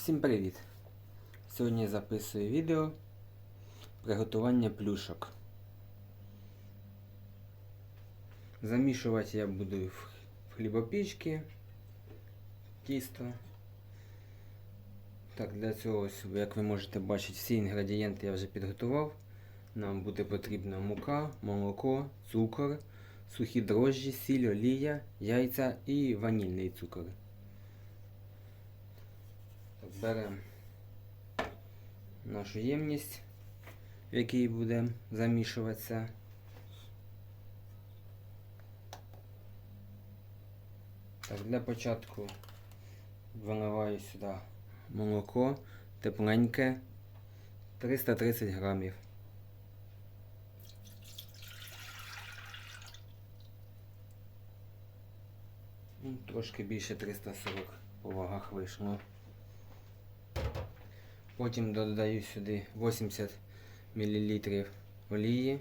Всім привіт! Сьогодні записую відео приготування плюшок. Замішувати я буду в хлібопічці тісто. Так, для цього, як ви можете бачити, всі інгредієнти я вже підготував. Нам буде потрібна мука, молоко, цукор, сухі дрожжі, сіль, олія, яйця і ванільний цукор. Беремо нашу ємність, в якій буде замішуватися. Так, для початку виливаю сюди молоко тепленьке 330 грамів. Ну, Трошки більше 340 по вагах вийшло. Потім додаю сюди 80 мл олії.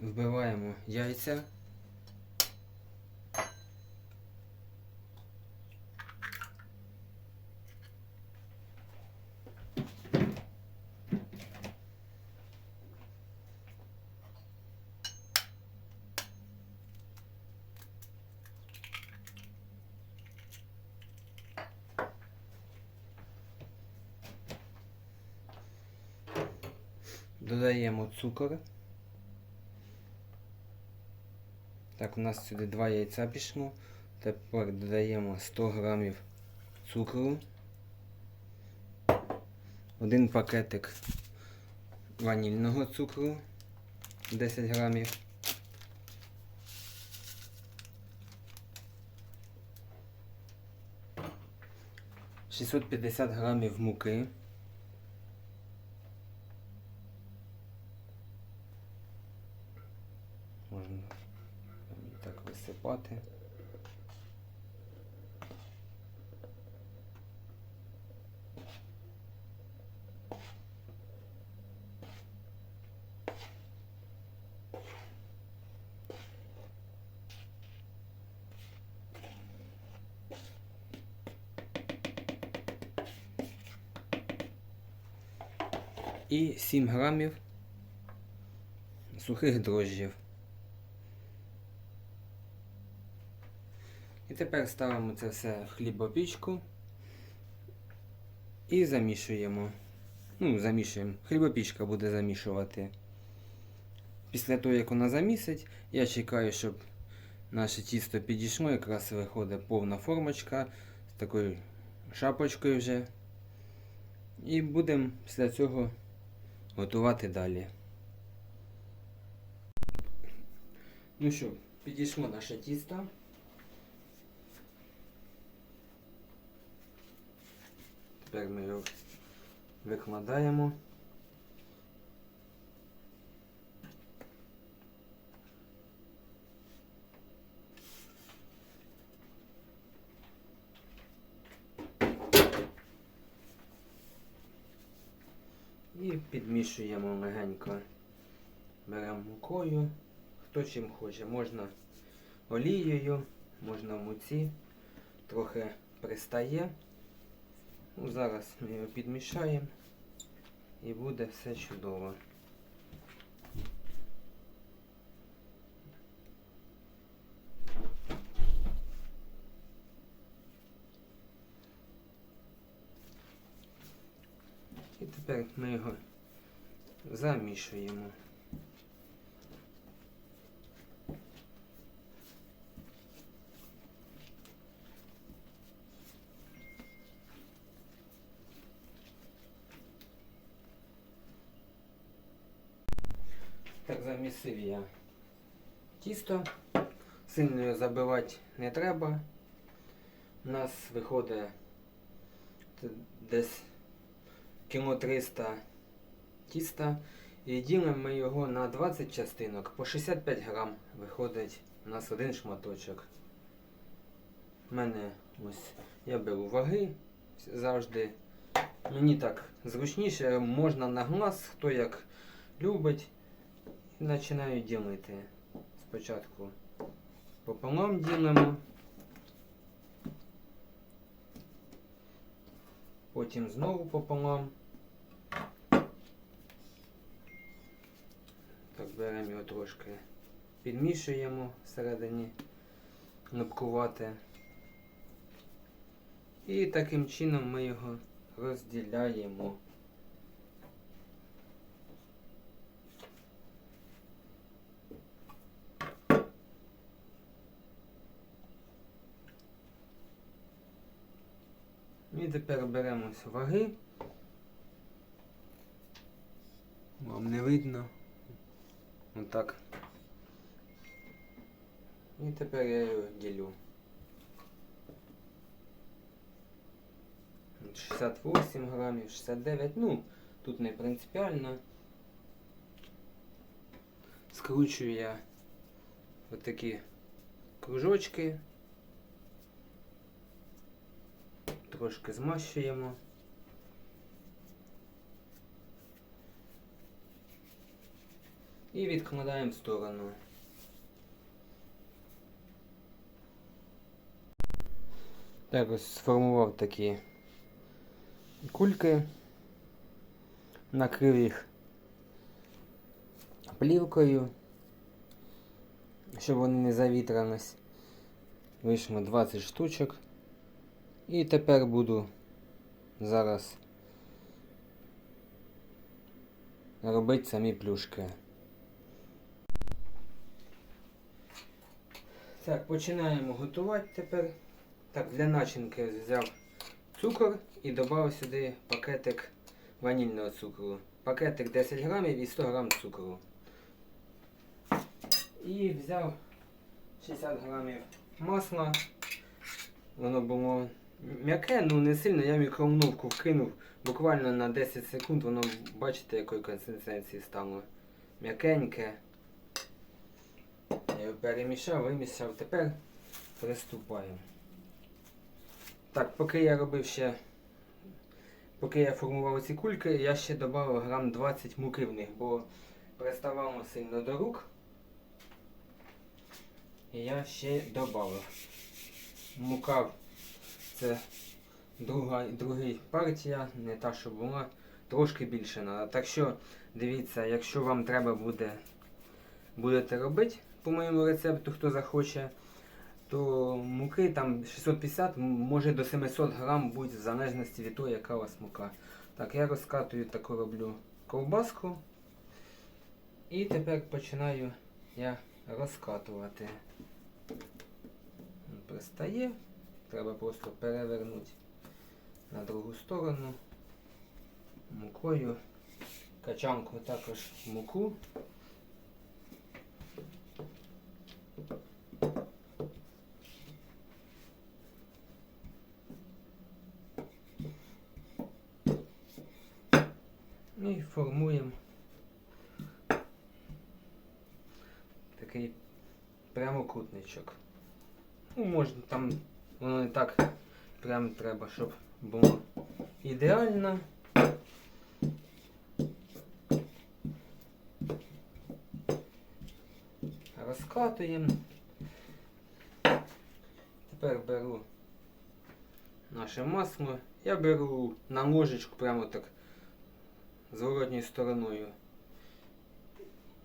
Вбиваємо яйця. Додаємо цукор. Так, у нас сюди два яйця пішло. Тепер додаємо 100 грамів цукру. Один пакетик ванільного цукру 10 грамів. Шістсот грамів муки. Можна і так висипати. І 7 грамів сухих дрожжів. І тепер ставимо це все в хлібопічку і замішуємо. Ну, замішуємо. Хлібопічка буде замішувати. Після того, як вона замісить, я чекаю, щоб наше тісто підійшло, якраз виходить повна формочка з такою шапочкою вже. І будемо після цього готувати далі. Ну що, підійшло наше тісто. Тепер ми його викладаємо. І підмішуємо легенько. Беремо мукою, хто чим хоче. Можна олією, можна в муці, трохи пристає. Ну, зараз ми його підмішаємо і буде все чудово. І тепер ми його замішуємо. Так замісив я тісто. Сильно його забивати не треба. У нас виходить десь кіло 300 тіста. І ділимо ми його на 20 частинок. По 65 грам виходить у нас один шматочок. У мене ось я беру ваги, завжди. Мені так зручніше, можна на глаз, хто як любить. І починаю ділити. Спочатку пополам ділимо. Потім знову пополам. Так, беремо його трошки, підмішуємо всередині липкувати. І таким чином ми його розділяємо. І тепер беремо ваги. Вам не видно. Отак. І тепер я його ділю. 68 грамів, 69, ну, тут не принципіально. Скручую я отакі кружочки. Трошки змащуємо. І відкладаємо в сторону. Так ось сформував такі кульки, накрив їх плівкою, щоб вони не завітрились. Вийшло 20 штучок. І тепер буду зараз робити самі плюшки. Так, починаємо готувати тепер. Так, для начинки взяв цукор і додав сюди пакетик ванільного цукру. Пакетик 10 грамів і 100 грам цукру. І взяв 60 грамів масла. Воно було м'яке, ну не сильно, я мікроволновку вкинув. Буквально на 10 секунд воно, бачите, якої консистенції стало. М'якеньке. Його перемішав, вимішав. Тепер приступаємо. Так, поки я робив ще, поки я формував ці кульки, я ще додав грам 20 муки в них, бо приставало сильно до рук. І я ще додав. Мука це друга, другий партія, не та, що була, трошки більше треба. Так що дивіться, якщо вам треба буде будете робити по моєму рецепту, хто захоче, то муки там 650, може до 700 грам буде в залежності від того, яка у вас мука. Так, я розкатую таку роблю ковбаску. І тепер починаю я розкатувати. Пристає, треба просто перевернути на другу сторону мукою. Качанку також муку. І формуємо такий прямокутничок. Ну, можна там, воно не так прям треба, щоб було ідеально. Розкатуємо. Тепер беру наше масло. Я беру на ложечку прямо так зворотньою стороною.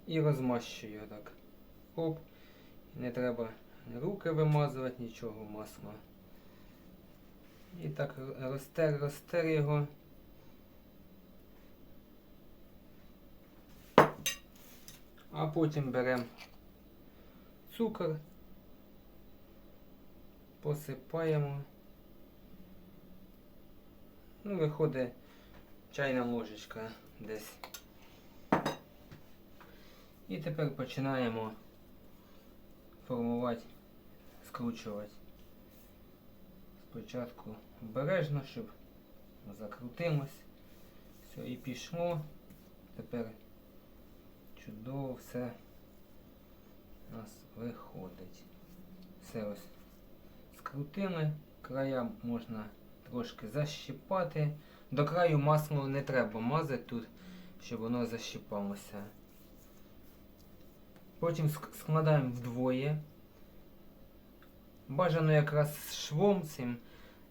І розмащую так. Оп. Не треба руки вимазувати, нічого масла. І так розтер, розтер його. А потім беремо цукор, посипаємо. Ну, виходить чайна ложечка десь. І тепер починаємо формувати, скручувати. Спочатку обережно, щоб закрутилось. Все, і пішло. Тепер чудово все у нас виходить. Все ось скрутили, края можна трошки защіпати. До краю масло не треба мазати тут, щоб воно защіпалося. Потім складаємо вдвоє. Бажано якраз швом цим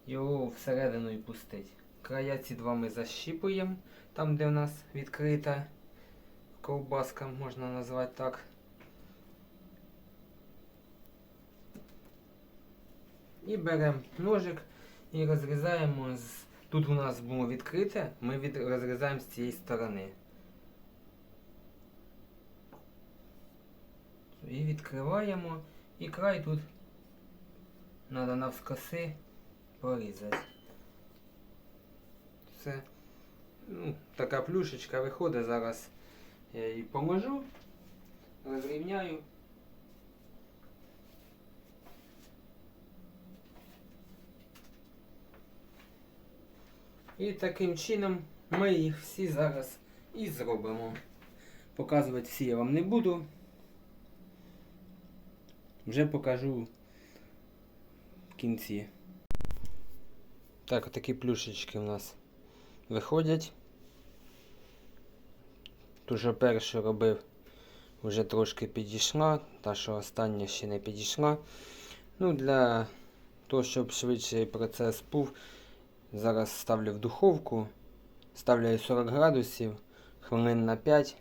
його всередину і пустить. Края ці два ми защіпуємо, там де в нас відкрита ковбаска, можна назвати так. І беремо ножик і розрізаємо з. Тут у нас було відкрите, ми від... розрізаємо з цієї сторони. І відкриваємо. І край тут треба навскоси порізати. Все. Ну, така плюшечка виходить. Зараз я її поможу, розрівняю. І таким чином ми їх всі зараз і зробимо. Показувати всі я вам не буду. Вже покажу в кінці. Так, отакі плюшечки в нас виходять. Ту, що першу робив, вже трошки підійшла, та що остання ще не підійшла. Ну, для того, щоб швидший процес був, зараз ставлю в духовку, ставлю 40 градусів, хвилин на 5,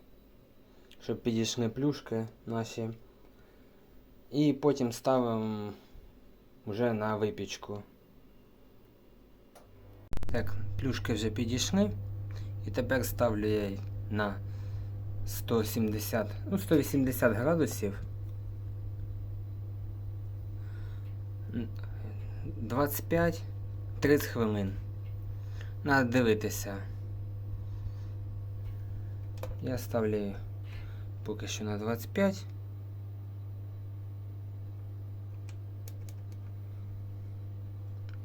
щоб підійшли плюшки наші. І потім ставимо вже на випічку. Так, плюшки вже підійшли. І тепер ставлю я на 170, ну 180 градусів. 25-30 хвилин. Надо дивитися. Я ставлю поки що на 25.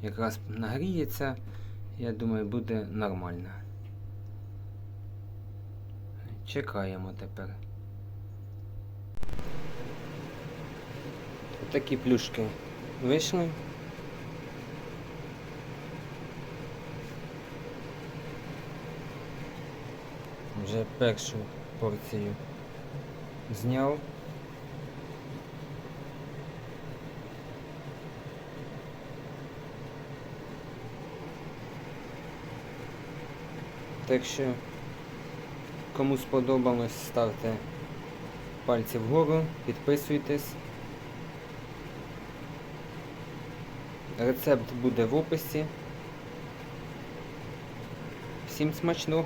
Якраз нагріється, я думаю, буде нормально. Чекаємо тепер. Такі плюшки вийшли. Вже першу порцію зняв. Так що, кому сподобалось, ставте пальці вгору, підписуйтесь. Рецепт буде в описі. Всім смачного!